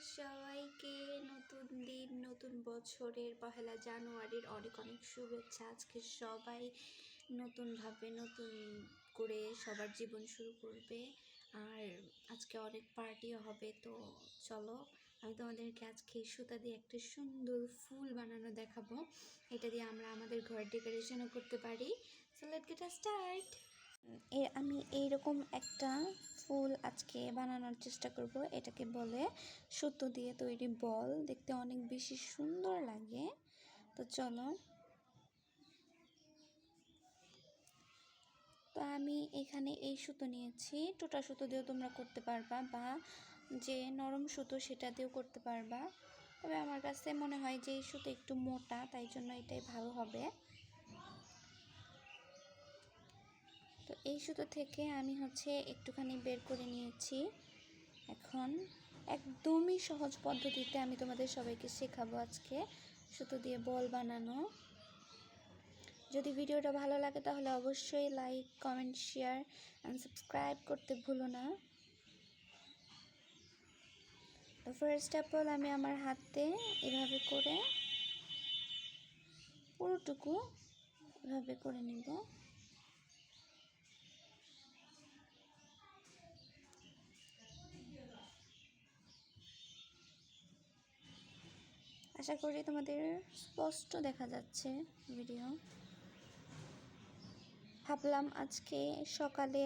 সবাইকে নতুন দিন, নতুন বছরের পহেলা জানুয়ারির অনেক অনেক শুভেচ্ছা। আজকে সবাই নতুনভাবে নতুন করে সবার জীবন শুরু করবে। আর আজকে অনেক পার্টিও হবে, তো চলো আমি তোমাদেরকে আজকে সুতা দিয়ে একটা সুন্দর ফুল বানানো দেখাবো। এটা দিয়ে আমরা আমাদের ঘর ডেকোরেশনও করতে পারি। সো লেট গেট স্টার্ট আমি এইরকম একটা ফুল আজকে বানানোর চেষ্টা করব। এটাকে বলে সুতো দিয়ে তৈরি বল। দেখতে অনেক বেশি সুন্দর লাগে। তো চলো। তো আমি এখানে এই সুতো নিয়েছি। টোটা সুতো দিয়েও তোমরা করতে পারবা বা যে নরম সুতো সেটা দিয়েও করতে পারবা। তবে আমার কাছে মনে হয় যে এই সুতো একটু মোটা, তাই জন্য এটাই ভালো হবে। তো এই সুতো থেকে আমি হচ্ছে একটুখানি বের করে নিয়েছি। এখন একদমই সহজ পদ্ধতিতে আমি তোমাদের সবাইকে শেখাবো আজকে সুতো দিয়ে বল বানানো। যদি ভিডিওটা ভালো লাগে তাহলে অবশ্যই like comment share and subscribe করতে ভুলো না। তো ফার্স্ট অফ অল আমি আমার হাতে এভাবে করে পুরোটুকু এভাবে করে নিব। আশা করি তোমাদের স্পষ্ট দেখা যাচ্ছে ভিডিও ভাবলাম আজকে সকালে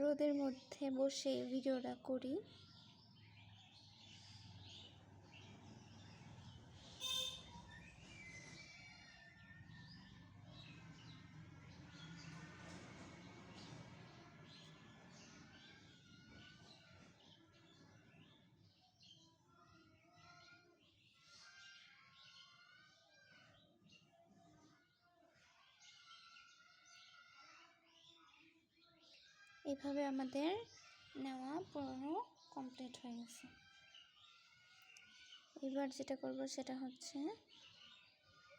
রোদের মধ্যে বসে ভিডিওটা করি। এভাবে আমাদের নেওয়া পুরো কমপ্লিট হয়ে গেছে। এবার যেটা করব সেটা হচ্ছে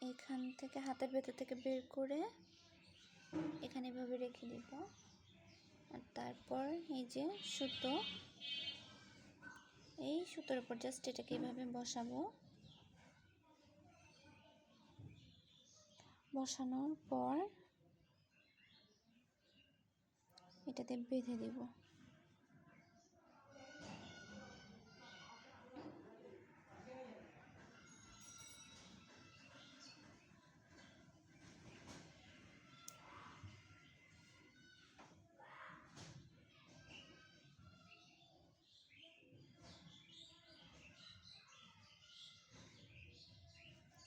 এখান থেকে হাতের ভেতর থেকে বের করে এখানে এভাবে রেখে দিব। আর তারপর এই যে সুতো, এই সুতোর উপর জাস্ট এটাকে এইভাবে বসাবো। বসানোর পর এটাতে বেঁধে দেব।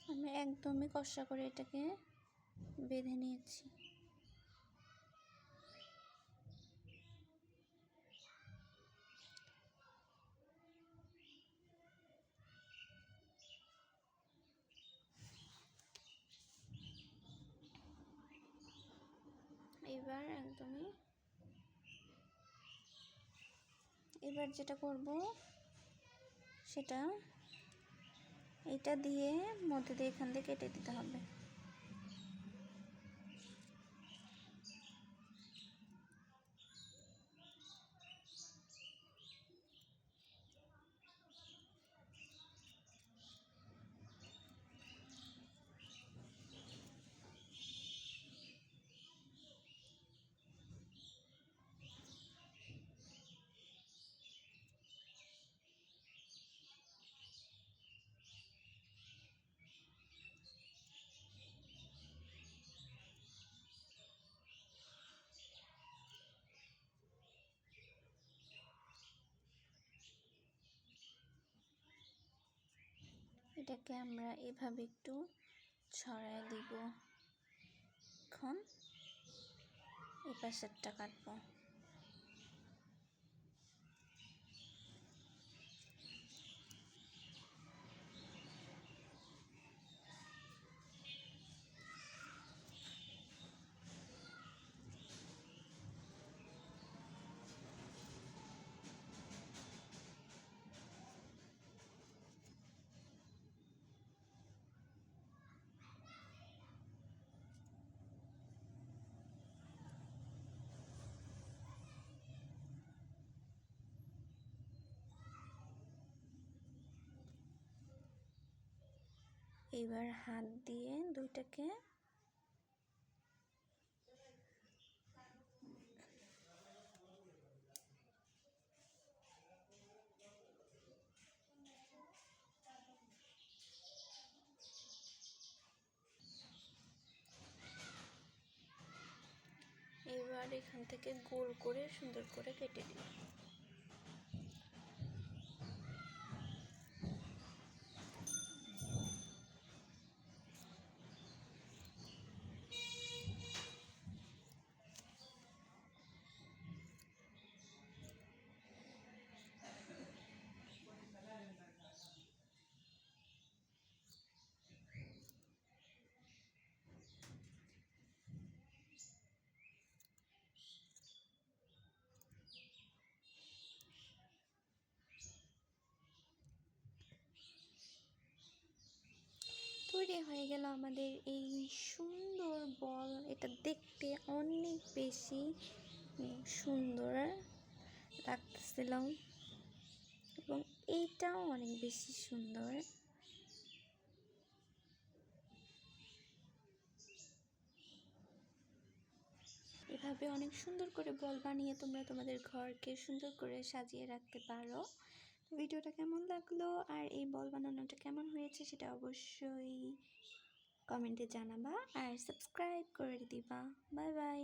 আমি একদমই কষা করে এটাকে বেঁধে নিয়েছি। এবার একদমই এবার যেটা করব সেটা এটা দিয়ে মধ্যে দিয়ে এখান দিয়ে কেটে দিতে হবে। এটাকে আমরা এভাবে একটু ছড়াই দিব। এখন এই পাশেরটা কাটবো। এবার হাত দিয়ে দুইটাকে এবার এখান থেকে গোল করে সুন্দর করে কেটে দিই। তৈরি হয়ে গেল আমাদের এই সুন্দর বল। এটা দেখতে অনেক বেশি সুন্দর লাগতেছিল। এবং এইটাও অনেক বেশি সুন্দর। এভাবে অনেক সুন্দর করে বল বানিয়ে তোমরা তোমাদের ঘরকে সুন্দর করে সাজিয়ে রাখতে পারো। ভিডিওটা কেমন লাগল? আর এই বল বানানোটা কেমন হয়েছে সেটা অবশ্যই কমেন্টে জানাবা। আর সাবস্ক্রাইব করে দিবা। Bye bye